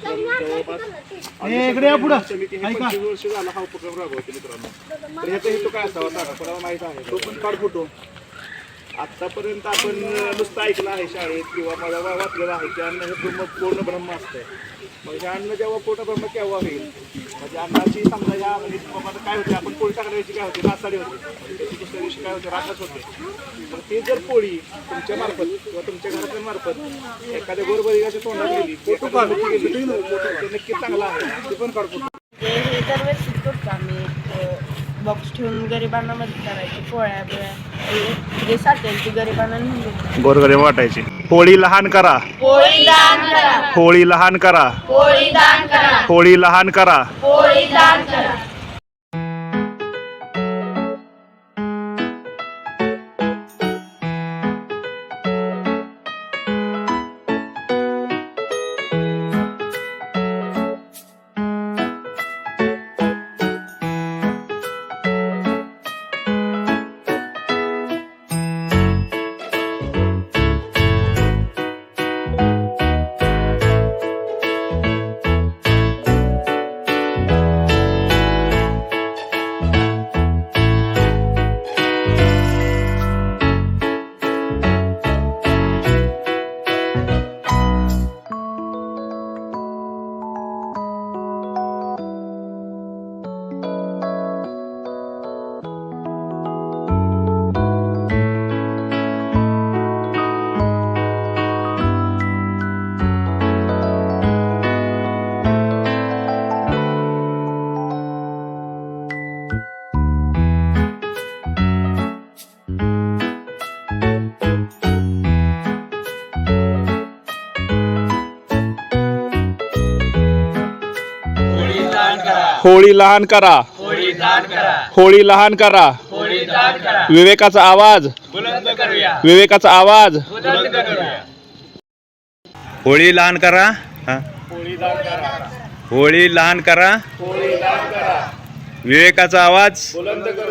उपक्रम इकडे या पुढं. ऐका. पंचवीस वर्ष झाला हा उपक्रम राबवते मित्रांनो तर ह्याचा हेतू काय असावा सांगा कोणाला माहीत आहे तो पण काढ फोटो आतापर्यंत आपण नुसतं ऐकलं आहे शाळेत किंवा मला वा- वाचलेलं आहे की अन्न हे ब्रह्म पूर्ण ब्रह्म असतंय म्हणजे अन्न जेव्हा पोट ब्रह्म केव्हा होईल म्हणजे अन्नाची समजा या म्हणजे बाबा काय होते आपण पोळी टाकण्याची काय होते रासाडी होते त्याची दुसऱ्या दिवशी काय होते राखच होते. तर ती जर पोळी तुमच्या मार्फत किंवा तुमच्या घरातल्या मार्फत एखाद्या गोरबरिकाच्या तोंडात गेली नक्की चांगला आहे. ते पण काढतो हे हे दरवर्षीच करतो आम्ही बॉक्स ठेवून गरिबांना मदत करायची पोळ्या बिळ्या हे जे साठेल ते गरिबांना नेऊन देतो. गोरगरीब वाटायची. होळी लहान करा. पोळी दान करा. होळी लहान करा. पोळी दान करा. होळी लहान करा. पोळी दान करा. होळी लहान करा. होळी लहान करा. विवेकाचा आवाज. विवेकाचा आवाज. होळी लहान करा. होळी लहान करा. विवेकाचा आवाज. बुलंद करूया